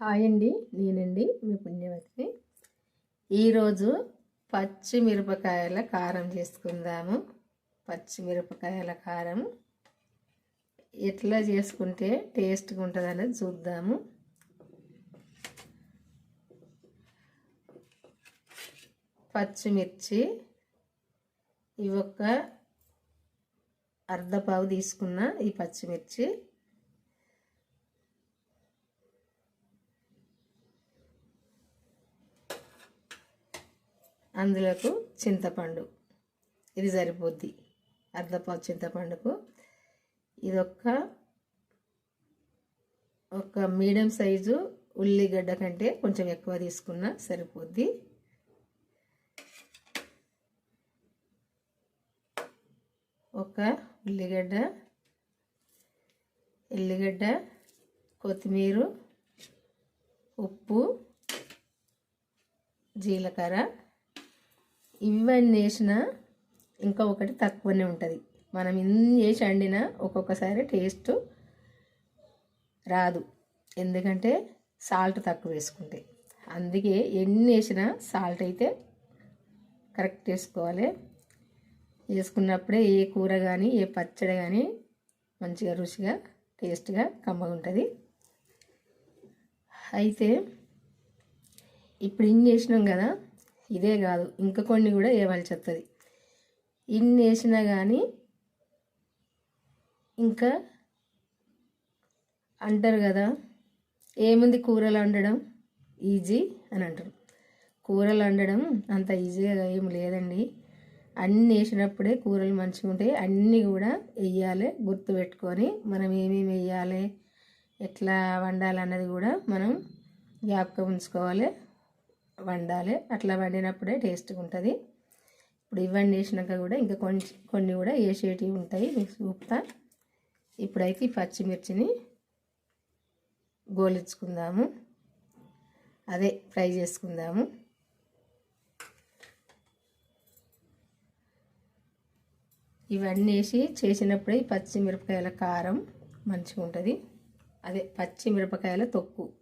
Hi అండి నేనండి మీ పుణ్యవతిని. ఈరోజు పచ్చిమిరపకాయల కారం చేసుకుందాము. పచ్చిమిరపకాయల కారం ఎట్లా చేసుకుంటే టేస్ట్గా ఉంటుంది అనేది చూద్దాము. పచ్చిమిర్చి ఇవి ఒక అర్ధపావు తీసుకున్న ఈ పచ్చిమిర్చి అందులోకు చింతపండు. ఇది సరిపోద్ది. అర్ధపావు చింతపండుకు ఇది ఒక మీడియం సైజు ఉల్లిగడ్డ కంటే కొంచెం ఎక్కువ తీసుకున్నా సరిపోద్ది. ఒక ఉల్లిగడ్డ ఎల్లిగడ్డ కొత్తిమీర ఉప్పు జీలకర్ర ఇవన్నీ వేసినా ఇంకా ఒకటి తక్కువనే ఉంటుంది. మనం ఇన్ని చేసి వండినా ఒక్కొక్కసారి టేస్ట్ రాదు. ఎందుకంటే సాల్ట్ తక్కువ వేసుకుంటే. అందుకే ఎన్ని వేసినా సాల్ట్ అయితే కరెక్ట్ వేసుకోవాలి. వేసుకున్నప్పుడే ఏ కూర కానీ ఏ పచ్చడి కానీ మంచిగా రుచిగా టేస్ట్గా కమ్మగా ఉంటుంది. అయితే ఇప్పుడు ఏం చేసినాం కదా? ఇదే కాదు ఇంకా కొన్ని కూడా వేయవలసి వస్తుంది ఇన్ని వేసినా కానీ ఇంకా అంటారు కదా ఏముంది కూరలు వండడం? ఈజీ అని అంటారు. కూరలు వండడం అంత ఈజీగా ఏం లేదండి. అన్నీ వేసినప్పుడే కూరలు మంచిగా ఉంటాయి. అన్నీ కూడా వేయాలి గుర్తుపెట్టుకొని మనం ఏమేమి వేయాలి ఎట్లా వండాలి అన్నది కూడా మనం జ్ఞాపకం ఉంచుకోవాలి. వండాలి. అట్లా వండినప్పుడే టేస్ట్గా ఉంటుంది. ఇప్పుడు ఇవన్నీ వేసినాక కూడా ఇంకా కొన్ని కొన్ని కూడా వేసేటివి ఉంటాయి. మీకు చూపుతా. ఇప్పుడైతే ఈ పచ్చిమిర్చిని గోలించుకుందాము. అదే ఫ్రై చేసుకుందాము. ఇవన్నీ వేసి చేసినప్పుడే ఈ పచ్చిమిరపకాయల కారం మంచిగా ఉంటుంది అదే పచ్చిమిరపకాయల తొక్కు.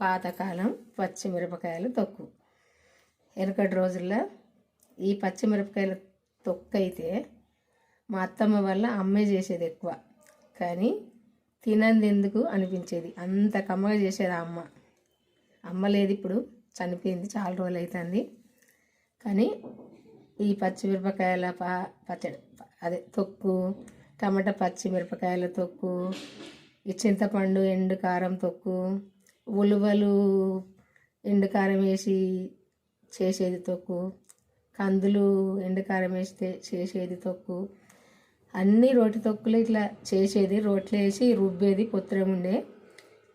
పాతకాలం పచ్చిమిరపకాయల తొక్కు. వెనకటి రోజుల్లో ఈ పచ్చిమిరపకాయల తొక్కు అయితే మా అత్తమ్మ వల్ల అమ్మే చేసేది ఎక్కువ. కానీ తినందెందుకు అనిపించేది. అంత కమ్మగా చేసేది ఆ అమ్మ. అమ్మ లేదు ఇప్పుడు చనిపోయింది చాలా రోజులు అవుతుంది కానీ ఈ పచ్చిమిరపకాయల పా పచ్చడి అదే తొక్కు టమాటా పచ్చిమిరపకాయల తొక్కు ఈ చింతపండు ఎండు కారం తొక్కు ఉలువలు ఎండకారం వేసి చేసేది తొక్కు. కందులు ఎండకారం వేస్తే చేసేది తొక్కు. అన్నీ రోటి తొక్కులు ఇట్లా చేసేది. రోట్లో వేసి రుబ్బేది పొత్రం ఉండే.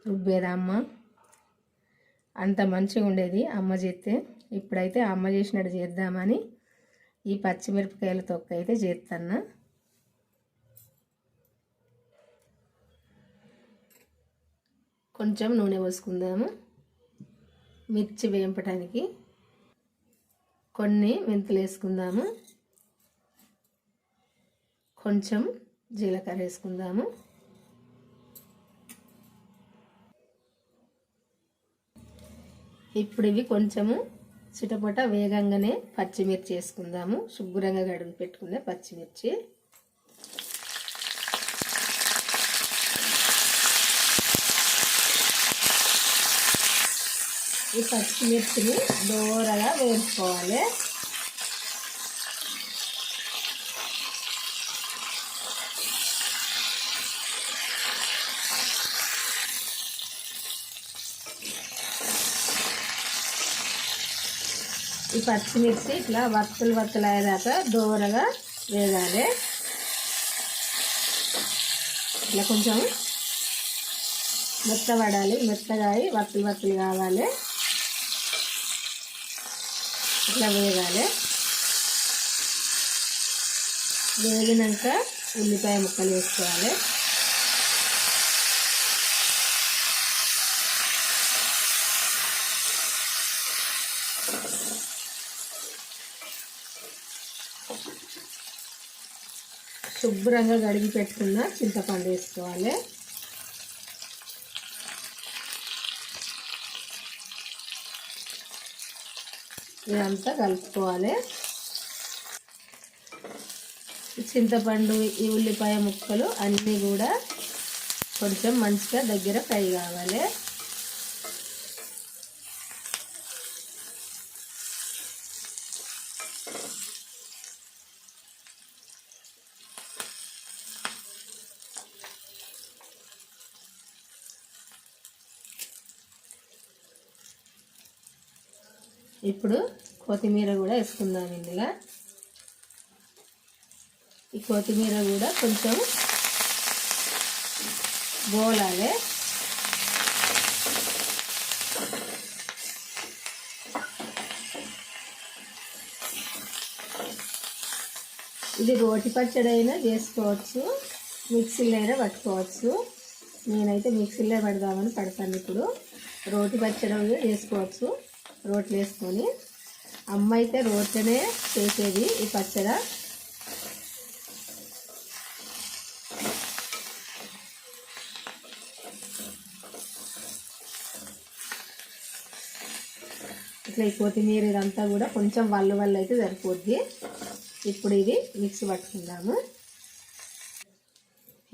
రుబ్బేది అమ్మ. అంత మంచిగా ఉండేది అమ్మ చేస్తే ఇప్పుడైతే అమ్మ చేసినట్టు చేద్దామని ఈ పచ్చిమిరపకాయల తొక్క అయితే చేస్తాను కొంచెం నూనె పోసుకుందాము. మిర్చి వేంపటానికి కొన్ని మెంతులు వేసుకుందాము. కొంచెం జీలకర్ర వేసుకుందాము. ఇప్పుడు ఇవి కొంచెము చిటపట వేగంగానే పచ్చిమిర్చి వేసుకుందాము. శుభ్రంగా గడుగు పెట్టుకునే పచ్చిమిర్చి. ఈ పచ్చిమిర్చిని దూరగా వేసుకోవాలి. ఈ పచ్చిమిర్చి ఇట్లా వత్తులు వత్తులు అయ్యేదాకా దూరగా వేగాలి. ఇట్లా కొంచెం మెత్తబడాలి మెత్తగా అయి వత్తులు వత్తులు కావాలి. ఇట్లా వేగాలి. వేగినాక ఉల్లిపాయ ముక్కలు వేసుకోవాలి. శుభ్రంగా కడిగి పెట్టుకున్న చింతపండు వేసుకోవాలి. ఇదంతా కలుపుకోవాలి. చింతపండు ఈ ఉల్లిపాయ ముక్కలు అన్నీ కూడా కొంచెం మంచిగా దగ్గర ఫ్రై కావాలి. ఇప్పుడు కొత్తిమీర కూడా వేసుకుందాం ఇందులో. ఈ కొత్తిమీర కూడా కొంచెం గోలాలి ఇది రోటి పచ్చడి అయినా చేసుకోవచ్చు మిక్సీలో అయినా పట్టుకోవచ్చు. నేనైతే మిక్సీలో పెడదామని పడతాను ఇప్పుడు. రోటి పచ్చడి చేసుకోవచ్చు. రోట్లు వేసుకొని అమ్మ అయితే రోట్లనే చేసేది ఈ పచ్చడి. ఇట్లా ఈ కొత్తిమీర ఇదంతా కూడా కొంచెం వల్ల వల్ల అయితే సరిపోద్ది. ఇప్పుడు ఇది మిక్సీ పట్టుకుందాము.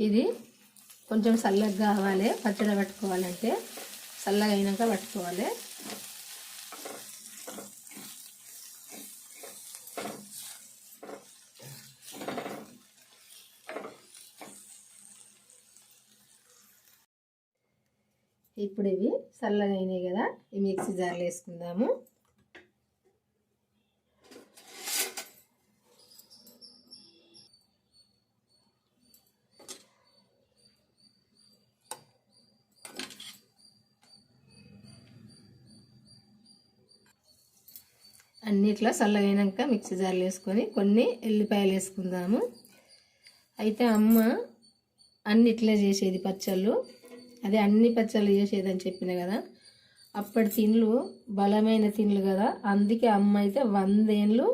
ఇది కొంచెం చల్లగా కావాలి పచ్చడి పట్టుకోవాలంటే. చల్లగా అయినాక పట్టుకోవాలి. ఇప్పుడు ఇవి చల్లగైనాయి కదా ఈ మిక్సీ జార్లో వేసుకుందాము. అన్నిట్లో చల్లగైనాక మిక్సీ జార్లు వేసుకొని కొన్ని ఎల్లిపాయలు వేసుకుందాము. అయితే అమ్మ అన్నిట్లే చేసేది పచ్చళ్ళు. అదే అన్ని పచ్చళ్ళు చేసేది అని చెప్పిన కదా అప్పటి తిండ్లు బలమైన తిండ్లు కదా. అందుకే అమ్మ అయితే వందేళ్ళు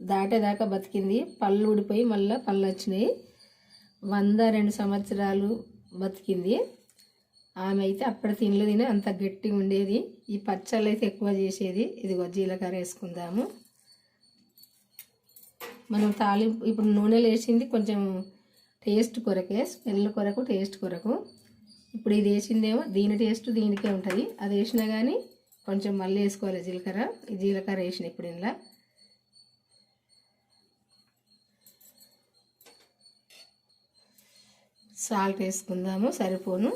దాటేదాకా బతికింది. పళ్ళు ఊడిపోయి మళ్ళీ పళ్ళు వచ్చినాయి. వంద రెండు సంవత్సరాలు బతికింది. ఆమె అయితే అప్పటి తిండ్లు తిని అంత గట్టిగా ఉండేది. ఈ పచ్చళ్ళు అయితే ఎక్కువ చేసేది. ఇదిగో జీలకర్ర వేసుకుందాము. మనం తాలింపు ఇప్పుడు నూనెలు వేసింది కొంచెం టేస్ట్ కొరకే స్మెల్ కొరకు టేస్ట్ కొరకు. ఇప్పుడు ఇది వేసిందేమో దీని టేస్ట్ దీనికే ఉంటుంది. అది వేసినా కానీ కొంచెం మళ్ళీ వేసుకోవాలి జీలకర్ర. ఈ జీలకర్ర వేసిన ఇప్పుడు ఇంట్లో సాల్ట్ వేసుకుందాము సరిపోను.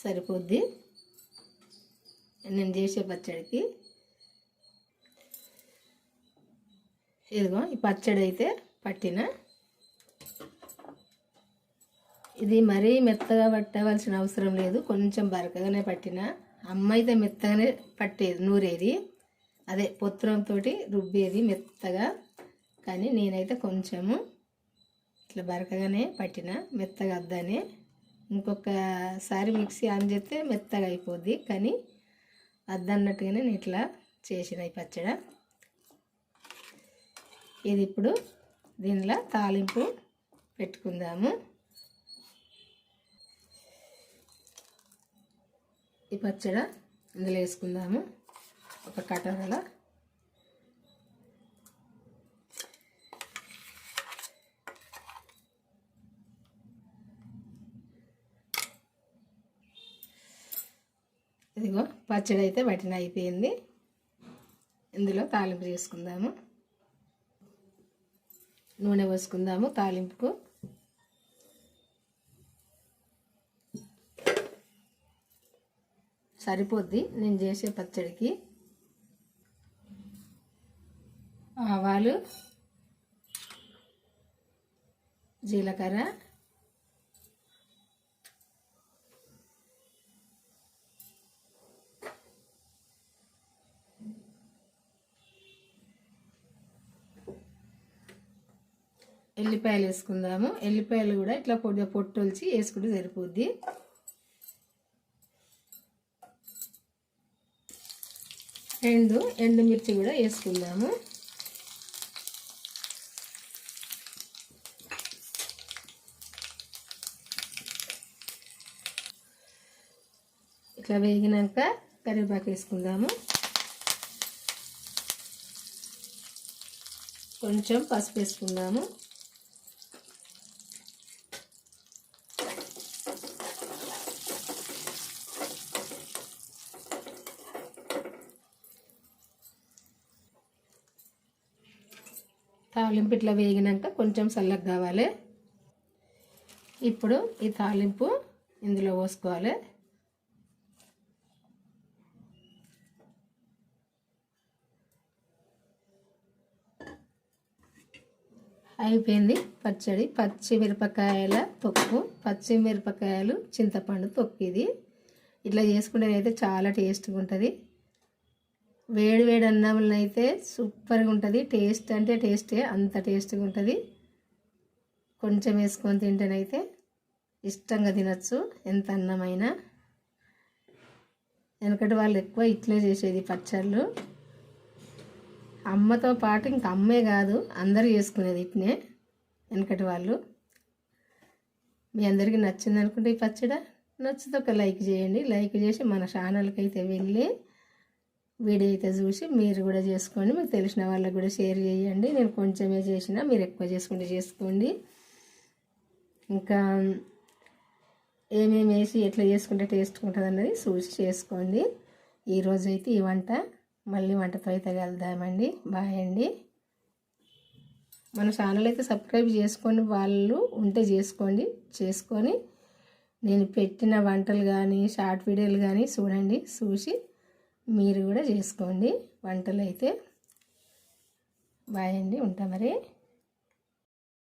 సరిపోద్ది. నేను చేసే పచ్చడికి. ఇదిగో ఈ పచ్చడి అయితే పట్టిన. ఇది మరీ మెత్తగా పట్టవలసిన అవసరం లేదు. కొంచెం బరకగానే పట్టిన. అమ్మ అయితే మెత్తగానే పట్టేది నూరేది. అదే పొత్తురంతో రుబ్బేది మెత్తగా. కానీ నేనైతే కొంచెము ఇట్లా బరకగానే పట్టిన మెత్తగా అద్దానే. ఇంకొకసారి మిక్సీ ఆన్ చేస్తే మెత్తగా అయిపోద్ది. కానీ అద్దన్నట్టుగానే నేను ఇట్లా చేసిన ఈ పచ్చడ. ఇది ఇప్పుడు దీనిలో తాలింపు పెట్టుకుందాము. ఈ పచ్చడ ఇందులో వేసుకుందాము. ఒక కటోరలో ఇదిగో పచ్చడి అయితే వటిన అయిపోయింది. ఇందులో తాలింపు చేసుకుందాము. నూనె పోసుకుందాము తాలింపుకు. సరిపోద్ది. నేను చేసే పచ్చడికి. ఆవాలు జీలకర్ర ఎల్లిపాయలు వేసుకుందాము. ఎల్లిపాయలు కూడా ఇట్లా పొడి పొట్టొలిచి వేసుకుంటే సరిపోద్ది. ఎండు ఎండుమిర్చి కూడా వేసుకుందాము. ఇట్లా వేగినాక కరివేపాకు వేసుకుందాము. కొంచెం పసుపు వేసుకుందాము. తాలింపు ఇట్లా వేగినాక కొంచెం చల్లగా కావాలి. ఇప్పుడు ఈ తాలింపు ఇందులో పోసుకోవాలి. అయిపోయింది పచ్చడి. పచ్చిమిరపకాయల తొక్కు. పచ్చిమిరపకాయలు చింతపండు తొక్కు ఇది. ఇట్లా చేసుకుంటే అయితే చాలా టేస్ట్గా ఉంటుంది. వేడి వేడి అన్నంలో అయితే సూపర్గా ఉంటుంది. టేస్ట్ అంటే టేస్టే అంత టేస్ట్గా ఉంటుంది. కొంచెం వేసుకొని తింటేనైతే ఇష్టంగా తినచ్చు ఎంత అన్నమైనా. వెనకటి వాళ్ళు ఎక్కువ ఇట్లే చేసేది పచ్చళ్ళు. అమ్మతో పాటు ఇంక అమ్మే కాదు అందరూ చేసుకునేది ఇట్నే. వెనకటి వాళ్ళు మీ అందరికీ నచ్చింది అనుకుంటే ఈ పచ్చడి నచ్చితే ఒక లైక్ చేయండి. లైక్ చేసి మన ఛానల్కి అయితే వెళ్ళి వీడియో అయితే చూసి మీరు కూడా చేసుకోండి. మీకు తెలిసిన వాళ్ళకి కూడా షేర్ చేయండి. నేను కొంచెమే చేసిన మీరు ఎక్కువ చేసుకుంటే చేసుకోండి. ఇంకా ఏమేమి వేసి ఎట్లా చేసుకుంటే టేస్ట్ ఉంటుంది అన్నది చూసి చేసుకోండి. ఈరోజు అయితే ఈ వంట. మళ్ళీ వంటతో అయితే వెళ్దామండి బాయ్ అండి. మన ఛానల్ అయితే సబ్స్క్రైబ్ చేసుకొని వాళ్ళు ఉంటే చేసుకోండి. చేసుకొని నేను పెట్టిన వంటలు కానీ షార్ట్ వీడియోలు కానీ చూడండి. చూసి మీరు కూడా చేసుకోండి. వంటలు అయితే బాయ్ అండి ఉంటా మరి.